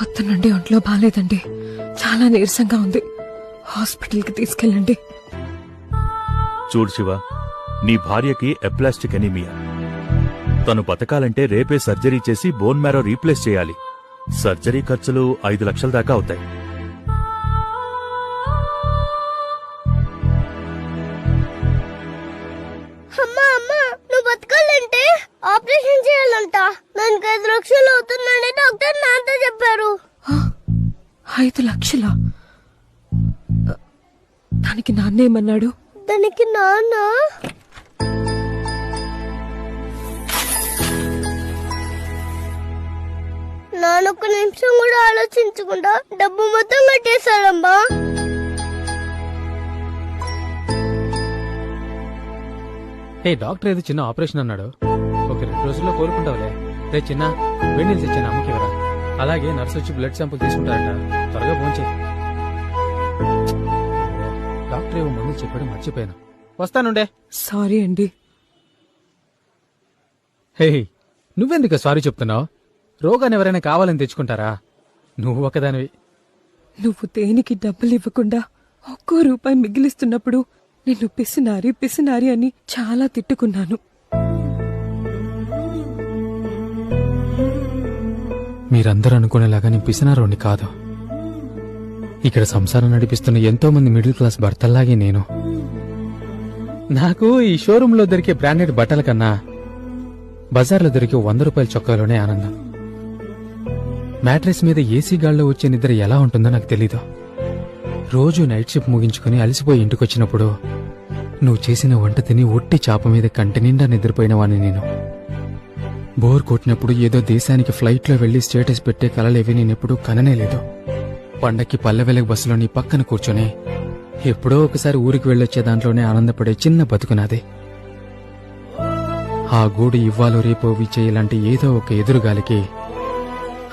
పొద్దునుండి ఒంట్లో బాగాలేదండి చాలా నీరసంగా ఉంది. హాస్పిటల్కి తీసుకెళ్ళండి. చూడు శివ నీ భార్యకి ఎప్లాస్టిక్ ఎనీమియా. తను బతకాలంటే రేపే సర్జరీ చేసి బోన్ మ్యారో రీప్లేస్ చేయాలి. సర్జరీ ఖర్చులు ఐదు లక్షల దాకా అవుతాయి. అమ్మా అమ్మా నువ్వు బతకాలంటే? ఆపరేషన్ చేయాలంట. దానికి ఐదు లక్షలు అవుతుందని డాక్టర్ నాతో చెప్పారు. ఐదు లక్షలా? దానికి నాన్నేమన్నాడు దానికి నాన్న? నాన్న ఒక్క నిమిషం కూడా ఆలోచించకుండా డబ్బు మొత్తం కట్టేశాడమ్మా ఏ డాక్టర్ ఏదో చిన్న ఆపరేషన్ అన్నాడు. ఒక రెండు రోజుల్లో కోలుకుంటావులే. రే చిన్న వేడి నీళ్ళు తెచ్చాను అమ్మకి ఇవ్వరా? అలాగే నర్సు వచ్చి బ్లడ్ శాంపుల్ తీసుకుంటారట. త్వరగా పోంచే డాక్టర్ ఏవో మందులు చెప్పాడు మర్చిపోయాను. వస్తానుండే. సారీ అండి. హే నువ్వెందుకు సారీ చెప్తున్నావు? రోగాన్ని ఎవరైనా కావాలని తెచ్చుకుంటారా? నువ్వు ఒకదానివి. నువ్వు దేనికి డబ్బులు ఇవ్వకుండా ఒక్కో రూపాయి మిగిలిస్తున్నప్పుడు నిన్ను పిసినారి పిసినారి అని చాలా తిట్టుకున్నాను. మీరందరూ అనుకునేలాగా నేను పిసినారోని కాదు. ఇక్కడ సంసారం నడిపిస్తున్న ఎంతో మంది మిడిల్ క్లాస్ భర్తల్లాగే నేను. నాకు ఈ షోరూంలో దొరికే బ్రాండెడ్ బట్టల కన్నా బజార్లో దొరికే వంద రూపాయల చొక్కాలోనే ఆనందం. మ్యాట్రెస్ మీద ఏసీ గాల్లో వచ్చే నిద్ర ఎలా ఉంటుందో నాకు తెలీదు. రోజు నైట్ షిఫ్ట్ ముగించుకుని అలసిపోయి ఇంటికొచ్చినప్పుడు నువ్వు చేసిన వంట తిని ఒట్టి చాప మీద కంటి నిండా నిద్రపోయిన వాణ్ణి నేను. బోర్ కొట్టినప్పుడు ఏదో దేశానికి ఫ్లైట్లో వెళ్ళి స్టేటస్ పెట్టే కలలేవి నేనెప్పుడూ కననే లేదు. పండక్కి పల్లెవెలకు బస్సులో నీ పక్కన కూర్చొని ఎప్పుడో ఒకసారి ఊరికి వెళ్ళొచ్చే దాంట్లోనే ఆనందపడే చిన్న బతుకునాది ఆ గూడు ఇవ్వాలో రేపో విచేయలాంటి ఏదో ఒక ఎదురుగాలికి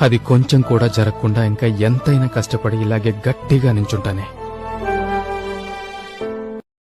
అది కొంచెం కూడా జరగకుండా ఇంకా ఎంతైనా కష్టపడి ఇలాగే గట్టిగా నించుంటానే.